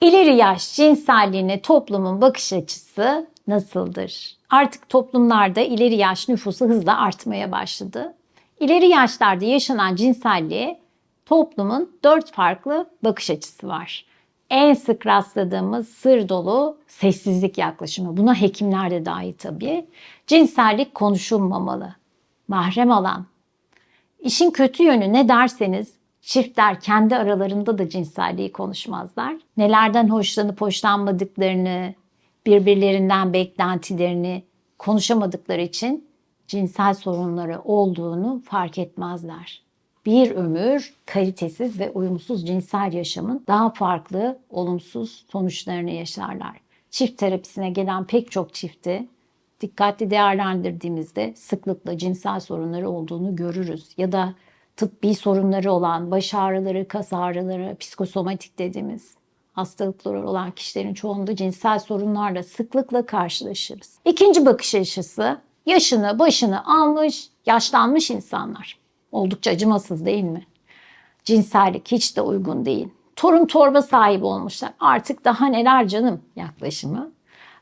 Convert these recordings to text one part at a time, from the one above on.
İleri yaş cinselliğine toplumun bakış açısı nasıldır? Artık toplumlarda ileri yaş nüfusu hızla artmaya başladı. İleri yaşlarda yaşanan cinselliğe toplumun dört farklı bakış açısı var. En sık rastladığımız sır dolu sessizlik yaklaşımı. Buna hekimler de dahil tabii. Cinsellik konuşulmamalı. Mahrem alan. İşin kötü yönü ne derseniz çiftler kendi aralarında da cinselliği konuşmazlar. Nelerden hoşlanıp hoşlanmadıklarını, birbirlerinden beklentilerini konuşamadıkları için cinsel sorunları olduğunu fark etmezler. Bir ömür kalitesiz ve uyumsuz cinsel yaşamın daha farklı olumsuz sonuçlarını yaşarlar. Çift terapisine gelen pek çok çifti dikkatli değerlendirdiğimizde sıklıkla cinsel sorunları olduğunu görürüz. Ya da tıbbi sorunları olan baş ağrıları, kas ağrıları, psikosomatik dediğimiz hastalıkları olan kişilerin çoğunda cinsel sorunlarla sıklıkla karşılaşırız. İkinci bakış açısı yaşını başını almış, yaşlanmış insanlar. Oldukça acımasız değil mi? Cinsellik hiç de uygun değil. Torun torba sahibi olmuşlar. Artık daha neler canım yaklaşımı.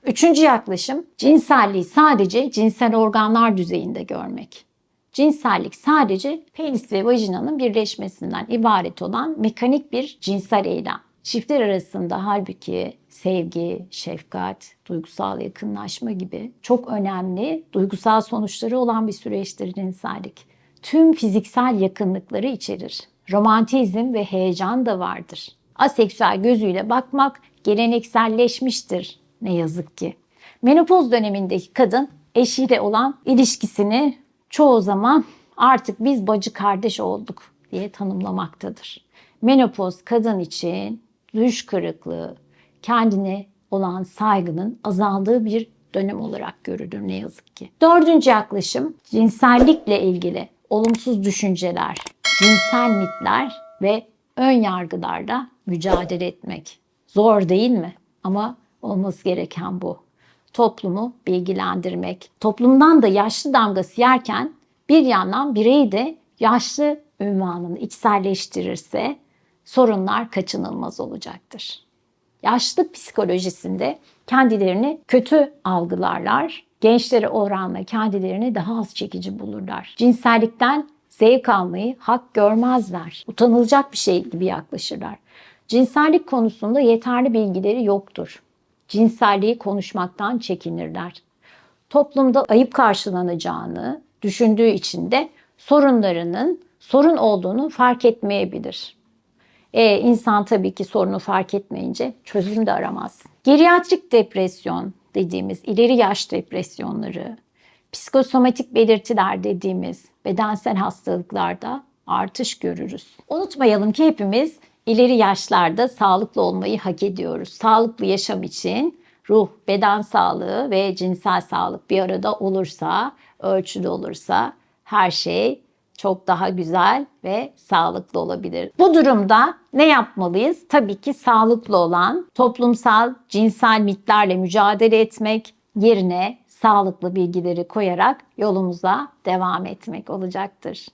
Üçüncü yaklaşım cinselliği sadece cinsel organlar düzeyinde görmek. Cinsellik sadece penis ve vajinanın birleşmesinden ibaret olan mekanik bir cinsel eylem. Çiftler arasında halbuki sevgi, şefkat, duygusal yakınlaşma gibi çok önemli duygusal sonuçları olan bir süreçtir cinsellik. Tüm fiziksel yakınlıkları içerir. Romantizm ve heyecan da vardır. Aseksüel gözüyle bakmak gelenekselleşmiştir ne yazık ki. Menopoz dönemindeki kadın eşiyle olan ilişkisini çoğu zaman artık biz bacı kardeş olduk diye tanımlamaktadır. Menopoz kadın için düş kırıklığı, kendine olan saygının azaldığı bir dönem olarak görülür ne yazık ki. Dördüncü yaklaşım cinsellikle ilgili olumsuz düşünceler, cinsel mitler ve ön yargılarla mücadele etmek. Zor değil mi? Ama olması gereken bu. Toplumu bilgilendirmek. Toplumdan da yaşlı damgası yerken bir yandan bireyi de yaşlı ünvanını içselleştirirse sorunlar kaçınılmaz olacaktır. Yaşlı psikolojisinde kendilerini kötü algılarlar, gençlere oranla kendilerini daha az çekici bulurlar. Cinsellikten zevk almayı hak görmezler. Utanılacak bir şey gibi yaklaşırlar. Cinsellik konusunda yeterli bilgileri yoktur. Cinselliği konuşmaktan çekinirler. Toplumda ayıp karşılanacağını düşündüğü için de sorunlarının sorun olduğunu fark etmeyebilir. E, insan tabii ki sorunu fark etmeyince çözüm de aramaz. Geriatrik depresyon dediğimiz ileri yaş depresyonları, psikosomatik belirtiler dediğimiz bedensel hastalıklarda artış görürüz. Unutmayalım ki hepimiz ileri yaşlarda sağlıklı olmayı hak ediyoruz. Sağlıklı yaşam için ruh, beden sağlığı ve cinsel sağlık bir arada olursa, ölçülü olursa her şey çok daha güzel ve sağlıklı olabilir. Bu durumda ne yapmalıyız? Tabii ki sağlıklı olan toplumsal cinsel mitlerle mücadele etmek yerine sağlıklı bilgileri koyarak yolumuza devam etmek olacaktır.